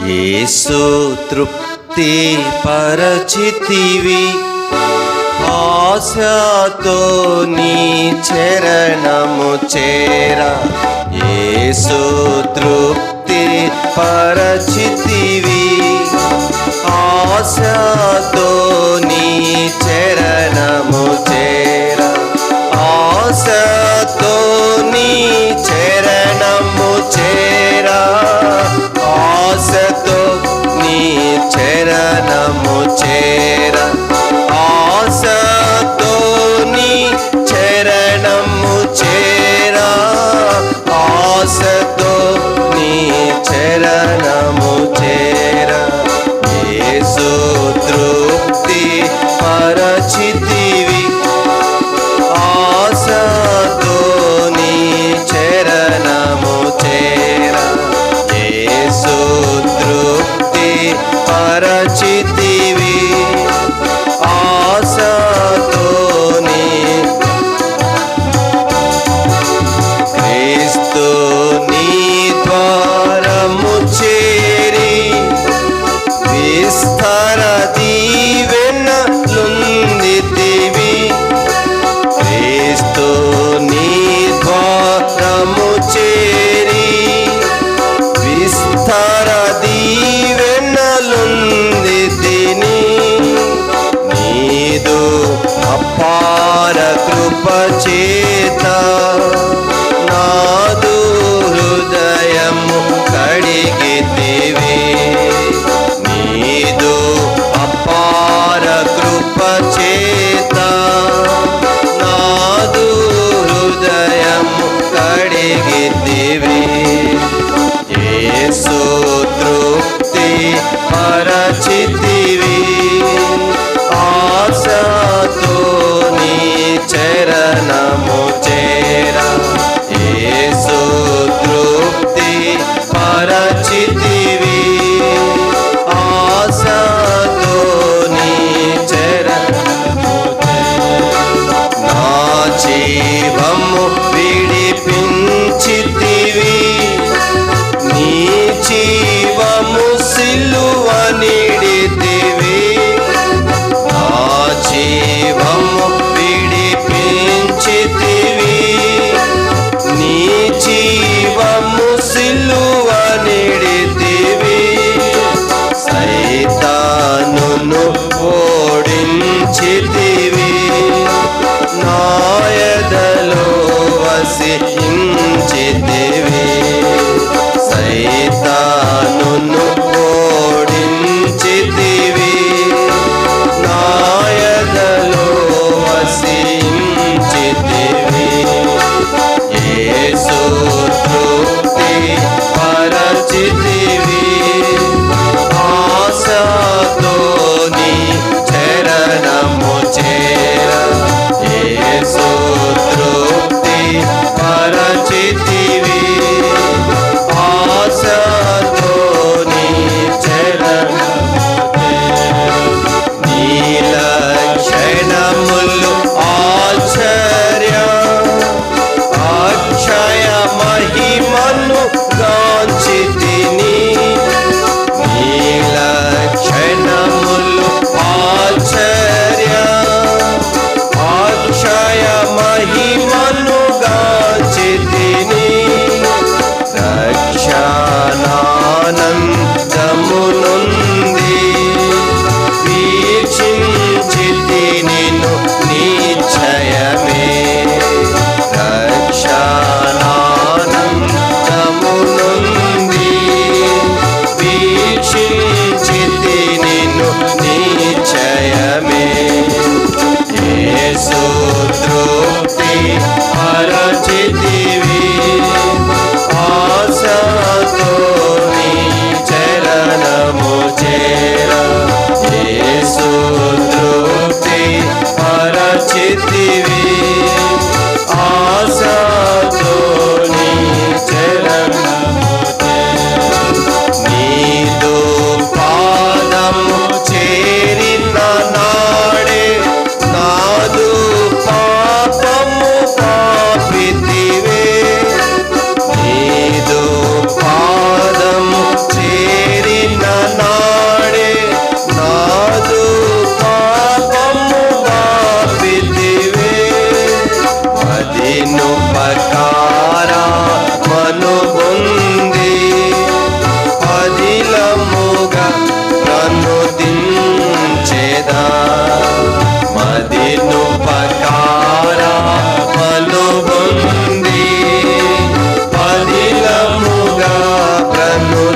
యేసు తృప్తి పరచితివి. ఆశతో నీ చరణము చేరా. యేసు తృప్తి పరచితివి. Na na na. cara ti. I know